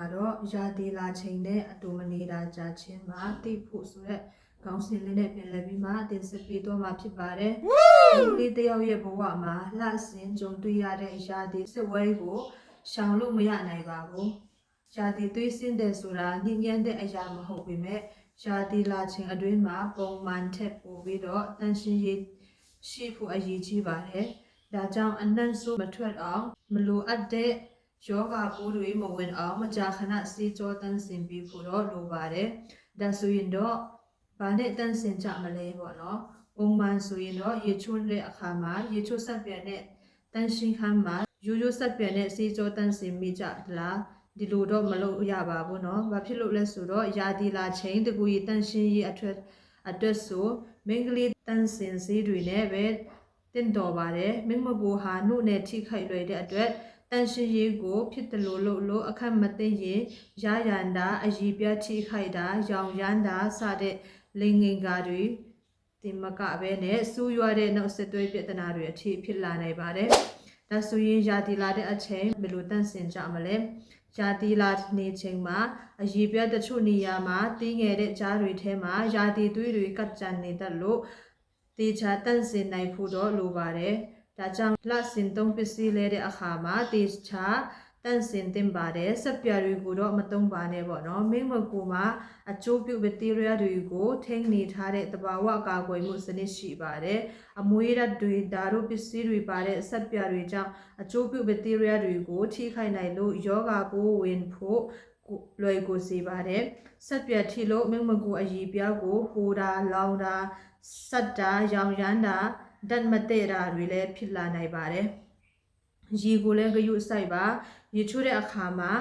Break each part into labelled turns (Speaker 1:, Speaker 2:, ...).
Speaker 1: မှာတော့ရာသီလာချိန်နဲ့အတူမနေတာကြာချင်းမှာတိဖို့ဆိုရက်ကောင်းစင်လေးနဲ့ပြန်လည်ပြီးမှတင်ဆက်ပေးတော့မှာဖြစ်ပါတယ်။ဒီလေးတယောက်ရဲ့ဘဝမှာလှဆင်ကြုံတွေ့ရတဲ့ရာသီစစ်ဝဲကိုရှောင်လို့မရနိုင်ပါဘူး။ရာသီသွေးစင်းတဲ့ဆိုတာညဉ့်ညမ်းတဲ့အရာမဟုတ်ပေမဲ့ရာသီလာချိန်အတွင်းမှာပုံမှန်ထက်ပိုပြီးတော့တန်ရှင်းရေးရှိဖို့အရေးကြီးပါတယ်။ဒါကြောင့်အနှံ့ဆိုးမထွက်အောင်မလိုအပ်တဲ့ ယောဂပိုးတွေမဝင်အောင်မကြာခဏစေးကြောတန်းစင်ပြီးဖို့တော့လိုပါတယ်။ဒါဆိုရင်တော့ဘာနဲ့တန်းစင်ကြမလဲပေါ့နော်။ပုံမှန်ဆိုရင်တော့ရေချိုးတဲ့အခါမှာရေချိုးဆက်ပြန်တဲ့တန်းရှင်းခန်းမှာရိုးရိုးဆက်ပြန်တဲ့စေးကြောတန်းစင်မိကြလားဒီလိုတော့မလုပ်ရပါဘူးเนาะ။ဘာဖြစ်လို့လဲဆိုတော့ယာဒီလာချိန်တကူရီတန်းရှင်းရေးအထွတ်အတွက်ဆိုမင်္ဂလိတန်းစင်စေးတွေနဲ့ပဲတင့်တော်ပါတယ်မင်းမဘူဟာနှုတ်နဲ့ထိခိုက်လွယ်တဲ့အတွက် တန်ရှင်ရေးကို ဖြစ်တယ်လို့လို့လို့အခက်မသိရင်ရရန်တာအည်ပြထိခိုက်တာရောင်ရမ်းတာစတဲ့လိင်ငင်ကာတွေတင်မကပဲနဲ့စူးရွားတဲ့နောက်ဆက်တွဲပြဿနာတွေအထိဖြစ်လာနိုင်ပါတယ်။ဒါဆိုရင်ယာတီလာတဲ့အချိန်ဘယ်လိုတန့်စင်ကြမလဲ။ယာတီလာနေချိန်မှာအည်ပြတချို့နေရာမှာတင်းငယ်တဲ့ကြားတွေထဲမှာယာတီသွေးတွေကတ်ကြံနေတတ်လို့တေချာတန့်စင်နိုင်ဖို့တော့လိုပါတယ်။ ဒါကြောင့်လှစင်သုံးပစ္စည်းလဲတဲ့အခါမှာတေချာတန့်စင်တင်ပါတယ်စက်ပြတွေကိုတော့မသုံးပါနဲ့ပေါ့နော်မိမကူမှာအကျိုးပြုဘက်တီးရီးယားတွေကိုထိန်းနေထားတဲ့တဘာဝကာကွယ်မှုစနစ်ရှိပါတယ်အမွေးဓာတ်တွေဒါတို့ပစ္စည်းတွေပါတဲ့စက်ပြတွေကြောင့်အကျိုးပြုဘက်တီးရီးယားတွေကိုထိခိုက်နိုင်လို့ယောဂပိုးဝင်ဖို့လွယ်ကိုစေပါတယ်ဆက်ပြထီလို့မိမကူအည်ပြားကိုပူတာလောင်တာစက်တာရောင်ရမ်းတာ ဓာတ်မတည့်တာတွေလည်းဖြစ်လာနိုင်ပါတယ်။ရေကိုလည်းဂရုစိုက်ပါ။ရေချိုးတဲ့အခါမှာ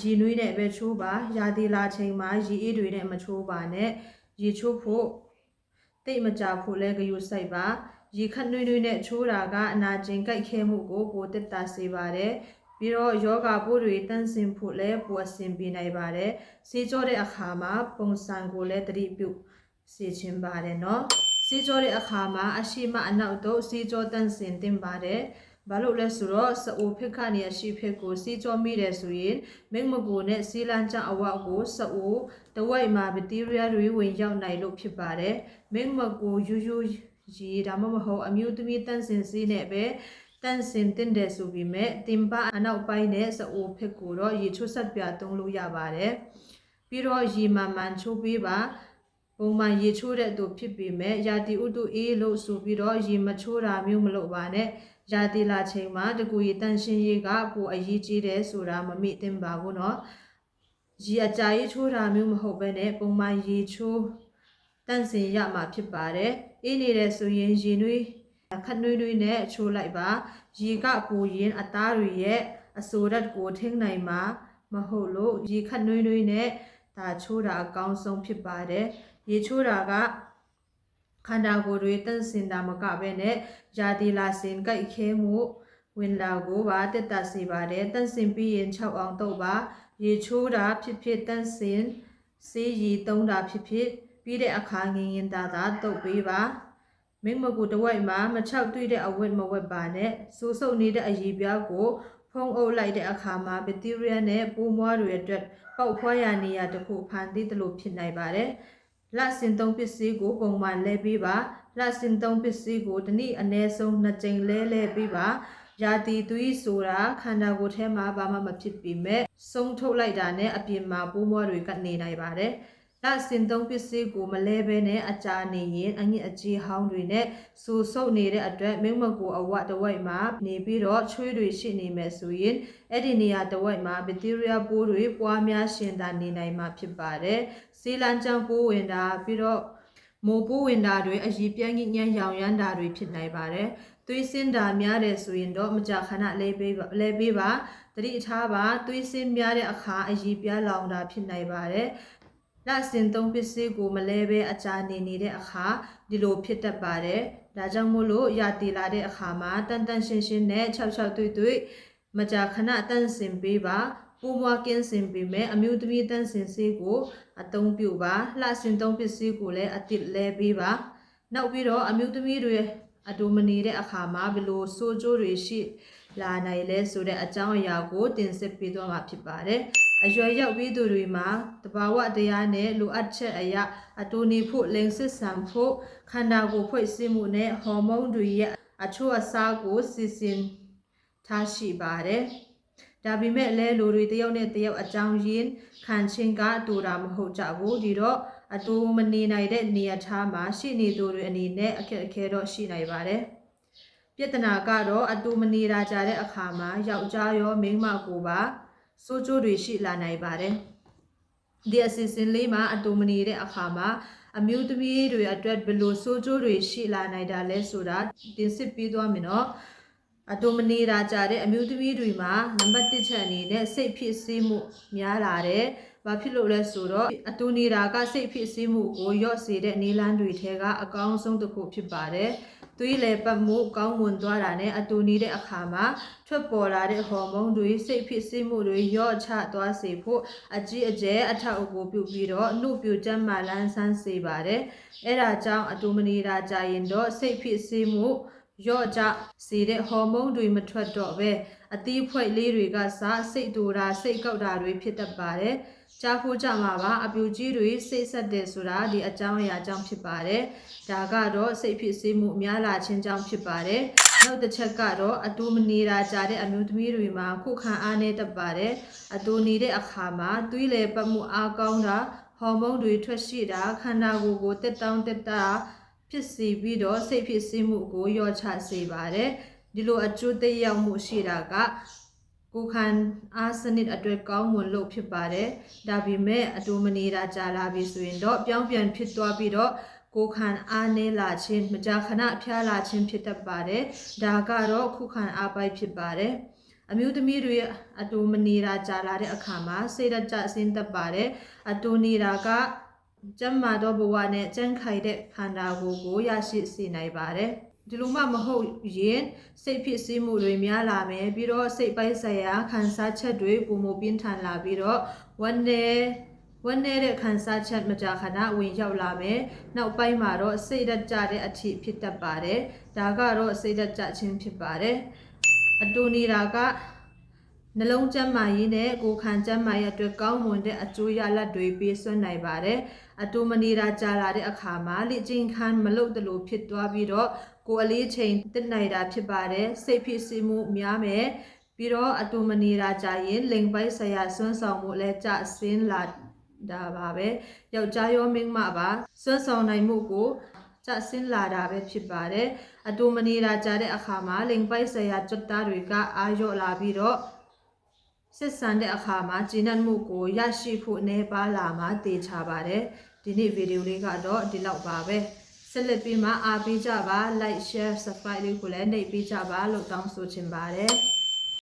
Speaker 1: ရေနွေးနဲ့ပဲချိုးပါ။ရာသီလာချိန်မှာရေအေးတွေနဲ့မချိုးပါနဲ့။ရေချိုးဖို့တိတ်မကြဖို့လည်းဂရုစိုက်ပါ။ရေခတ်နွေးနွေးနဲ့ချိုးတာကအနာကျင်ကြိုက်ခဲမှုကိုပိုတက်တာစေပါတယ်။ပြီးတော့ယောဂပိုးတွေတန့်စင်ဖို့လည်းပိုအဆင်ပြေနိုင်ပါတယ်။ဆေးကြောတဲ့အခါမှာပုံစံကိုလည်းတတိပြုစေချင်ပါတယ်နော်။ စေးကြောတဲ့အခါမှာအရှိမအနောက်တော့စေးကြောတန့်စင်တင်ပါတယ်ဘာလို့လဲဆိုတော့စအိုဖစ်ခနေရှိဖစ်ကိုစီးကြောမိတယ်ဆိုရင်မိမကိုနဲ့စီလန်ချအဝတ်ကိုစအိုတဝိုက်မှာဘက်တီးရီးယားတွေဝင်ရောက်နိုင်လို့ဖြစ်ပါတယ်မိမကိုယူယူရီဒါမှမဟုတ်အမျိုးသမီးတန့်စင်စီးနဲ့ပဲတန့်စင်တင်တယ်ဆိုပြီးမဲ့တင်ပအနောက်ပိုင်းနဲ့စအိုဖစ်ကိုတော့ရေချိုးဆက်ပြသုံးလို့ရပါတယ်ပြီးတော့ရေမှန်မှန်ချိုးပေးပါ ပုံမှန်ရေချိုးတဲ့သူဖြစ်ပေမဲ့ရာတီဥတုအေးလို့ဆိုပြီးတော့ရေမချိုးတာမျိုးမလုပ်ပါနဲ့ရာသီလာချိန်မှာတကူရီတန်ရှင်းရေးကပိုအရေးကြီးတယ်ဆိုတာမမေ့သင့်ပါဘူးเนาะရေအကြာကြီးချိုးတာမျိုးမဟုတ်ဘဲနဲ့ပုံမှန်ရေချိုးတန့်စင်ရမှာဖြစ်ပါတယ်အေးနေတယ်ဆိုရင်ရေနွေးခက်နွေးနွေးနဲ့ချိုးလိုက်ပါရေကပိုရင်အသားတွေရဲ့အဆိုဓာတ်ကိုထိန်းနိုင်မှာမဟုတ်လို့ရေခက်နွေးနွေးနဲ့ ဒါချိုးတာအကောင်းဆုံးဖြစ်ပါတယ်ရေချိုးတာကခန္ဓာကိုယ်တွေတန့်စင်တာမကဘဲနဲ့ယာတီလာစင်ကြိုက်ခဲမှုဝင်လာကိုပါတက်တာစီပါတယ်တန့်စင်ပြီးရင်6အောင်တော့ပါရေချိုးတာဖြစ်ဖြစ်တန့်စင်စေးရီသုံးတာဖြစ်ဖြစ်ပြီးတဲ့အခါငင်ရင်တာတာတုတ်ပေးပါမင်းမကူတဝိုက်မှာမချောက်တွေ့တဲ့အဝတ်မဝတ်ပါနဲ့စိုးစုပ်နေတဲ့အည်ပြားကို ဖုံးအုပ်လိုက်တဲ့အခါမှာဘက်တီးရီးယားနဲ့ပိုးမွားတွေအတွက်ပေါက်ဖွားရနေရတခုဖန်တီးသလိုဖြစ်နိုင်ပါတယ်လက်စင်သုံးပစ္စည်းကိုပုံမှန်လဲပေးပါလက်စင်သုံးပစ္စည်းကိုတနည်းအ ਨੇ ဆုံးနှစ်ကြိမ်လဲလဲပေးပါရာတီသွေးဆိုတာခန္ဓာကိုယ်ထဲမှာဘာမှမဖြစ်ပေမဲ့ဆုံးထုတ်လိုက်တာနဲ့အပြင်မှာပိုးမွားတွေကနေနိုင်ပါတယ် လက်စင်သုံးပစ္စည်းကိုမလဲဘဲနဲ့အကြာနေရင်အငိအကြီးဟောင်းတွေနဲ့စူဆုပ်နေတဲ့အတွက်မင်းမကိုအဝတ်တဝိုက်မှာနေပြီးတော့ချွေးတွေရှိနေမယ်ဆိုရင်အဲ့ဒီနေရာတဝိုက်မှာဘက်တီးရီးယားပိုးတွေပွားများရှင်သန်နေနိုင်မှာဖြစ်ပါတယ်စီလန်ချန်ပိုးဝင်တာပြီးတော့မိုးပိုးဝင်တာတွေအည်ပြန်းညံ့ရောင်ရမ်းတာတွေဖြစ်နိုင်ပါတယ်သွေးစင်းတာများတယ်ဆိုရင်တော့မကြခဏလဲပေးပါလဲပေးပါတတိထားပါသွေးစင်းများတဲ့အခါအည်ပြလောင်တာဖြစ်နိုင်ပါတယ် လက်စင်သုံးပစ္စည်းကိုမလဲပဲအကြာနေနေတဲ့အခါဒီလိုဖြစ်တတ်ပါတယ်ဒါကြောင့်မို့လို့ရာတီလာတဲ့အခါမှာတန်တန်ရှင်းရှင်းနဲ့၆၆တွေ့တွေ့မကြာခဏတန့်စင်ပေးပါပူမွားကင်းစင်ပေးမယ်အမျိုးသမီးတန့်စင်စေးကိုအသုံးပြုပါလှစင်သုံးပစ္စည်းကိုလည်းအတစ်လဲပေးပါနောက်ပြီးတော့အမျိုးသမီးတွေအတူမနေတဲ့အခါမှာဘယ်လိုစိုးကျိုးတွေရှိလာနိုင်လဲဆိုတဲ့အကြောင်းအရာကိုတင်ဆက်ပေးသွားမှာဖြစ်ပါတယ်။ အရွယ်ရောက်ပြီးသူတွေမှာတဘာဝတရားနဲ့လိုအပ်ချက်အရာအတူနေဖို့လိင်စစ်ဆန်ဖို့ခန္ဓာကိုယ်ဖွဲ့စည်းမှုနဲ့ဟော်မုန်းတွေရဲ့အချို့အစားကိုစီစဉ်ထားရှိပါတယ်။ဒါပေမဲ့လဲလူတွေတယောက်နဲ့တယောက်အကြောင်းရင်းခံချင်းကအတူတာမဟုတ်ကြဘူးဒီတော့အတူမနေနိုင်တဲ့နေရာထားမှာရှိနေသူတွေအနေနဲ့အခက်အခဲတော့ရှိနိုင်ပါတယ်။ပြဿနာကတော့အတူမနေတာကြတဲ့အခါမှာယောက်ျားရောမိန်းမကိုပါ စိုးကျိုးတွေရှိလာနိုင်ပါတယ်။ဒီအစီအစဉ်လေးမှာအတူမနေတဲ့အခါမှာအမျိုးသမီးတွေအတွက်ဘယ်လိုစိုးကျိုးတွေရှိလာနိုင်တာလဲဆိုတာတင်ဆက်ပြီးသွားမယ်နော်။အတူမနေတာကြတဲ့အမျိုးသမီးတွေမှာနံပါတ်1ချက်အနေနဲ့စိတ်ဖြစ်စီးမှုများလာတယ်။ ဘာဖြစ်လို့လဲဆိုတော့အတူနေတာကစိတ်ဖြစ်စီးမှုကိုရော့စေတဲ့နေလန်းတွေထဲကအကောင်းဆုံးတစ်ခုဖြစ်ပါတယ်။သွေးလေပတ်မှုကောင်းမွန်သွားတာနဲ့အတူနေတဲ့အခါမှာထွက်ပေါ်လာတဲ့ဟော်မုန်းတွေစိတ်ဖြစ်စီးမှုတွေရော့ချသွားစေဖို့အကြီးအကျယ်အထောက်အကူပြုပြီးတော့အမှုပြုချက်မှလန်းဆန်းစေပါတယ်။အဲဒါကြောင့်အတူမနေတာကြရင်တော့စိတ်ဖြစ်စီးမှုရော့ကြစေတဲ့ဟော်မုန်းတွေမထွက်တော့ပဲအသီးဖွဲ့လေးတွေကစားစိတ်တူတာစိတ်ကောက်တာတွေဖြစ်တတ်ပါတယ်။ ကြားဖို့ကြမှာပါအပြူကြီးတွေစိတ်ဆက်တယ်ဆိုတာဒီအကြောင်းအရာကြောင့်ဖြစ်ပါတယ်။ဒါကတော့စိတ်ဖြစ်စေမှုအများလာခြင်းကြောင့်ဖြစ်ပါတယ်။နောက်တစ်ချက်ကတော့အတူမနေတာကြတဲ့အမျိုးသမီးတွေမှာခုခံအားနေတတ်ပါတယ်။အတူနေတဲ့အခါမှာသွေးလေပတ်မှုအားကောင်းတာဟော်မုန်းတွေထွက်ရှိတာခန္ဓာကိုယ်ကိုတက်တောင်းတက်တာဖြစ်စေပြီးတော့စိတ်ဖြစ်စေမှုကိုလျော့ချစေပါတယ်။ဒီလိုအကျိုးသက်ရောက်မှုရှိတာက ကိုယ်ခံအားစနစ်အတွက်ကောင်းမွန်လို့ဖြစ်ပါတယ်။ဒါပေမဲ့အတူမနေတာကြာလာပြီဆိုရင်တော့ပြောင်းပြန်ဖြစ်သွားပြီးတော့ကိုယ်ခံအားနည်းလာခြင်းမကြာခဏဖျားလာခြင်းဖြစ်တတ်ပါတယ်။ဒါကတော့ခုခံအားပိုက်ဖြစ်ပါတယ်။အမျိုးသမီးတွေအတူမနေတာကြာလာတဲ့အခါမှာစိတ်ဓာတ်ကျဆင်းတတ်ပါတယ်။အတူနေတာကကျမ်းမာသောဘဝနဲ့ကြံ့ခိုင်တဲ့ခန္ဓာကိုယ်ကိုရရှိစေနိုင်ပါတယ်။ ဒီလိုမှမဟုတ်ရင်စိတ်ဖြစ်စည်းမှုတွေများလာမယ်ပြီးတော့စိတ်ပိုင်းဆိုင်ရာခံစားချက်တွေပုံမပြင်းထန်လာပြီးတော့ဝမ်းနေဝမ်းနေတဲ့ခံစားချက်မကြာခဏဝင်ရောက်လာမယ်နောက်ပိုင်းမှာတော့စိတ်ဓာတ်ကြတဲ့အထိဖြစ်တတ်ပါတယ်ဒါကတော့စိတ်ဓာတ်ကြခြင်းဖြစ်ပါတယ်အတူနေတာကနှလုံးကျန်းမာရေးနဲ့ကိုယ်ခံကျန်းမာရေးအတွက်ကောင်းမွန်တဲ့အကျိုးရလဒ်တွေပေးစွမ်းနိုင်ပါတယ်။အတူမနေတာကြာလာတဲ့အခါမှာလေ့ကျင့်ခန်းမလုပ်တလို့ဖြစ်သွားပြီးတော့ ကိုယ်အလေးချိန်တက်နိုင်တာဖြစ်ပါတယ်။စိတ်ဖြစ်စီမှုများမယ်။ပြီးတော့အတူမနေတာကြာရင်လိန်ပိုက်ဆရာဆွမ်းဆောင်မှုလည်းကြဆင်းလာတာပါပဲ။ယောက်ျားရောမိန်းမပါဆွမ်းဆောင်နိုင်မှုကိုကြဆင်းလာတာပဲဖြစ်ပါတယ်။အတူမနေတာကြာတဲ့အခါမှာလိန်ပိုက်ဆရာကြွတ်သားတွေကအာရော့လာပြီးတော့စစ်ဆန်တဲ့အခါမှာဂျင်းနတ်မှုကိုရရှိဖို့အနေပါလာမှာတေချာပါတယ်ဒီနေ့ဗီဒီယိုလေးကတော့ဒီလောက်ပါပဲ ဆက်လက်ပြီးမှအားပေးကြပါ like share subscribe လေးကိုလည်းနှိပ်ပေးကြပါလို့တောင်းဆိုချင်ပါတယ်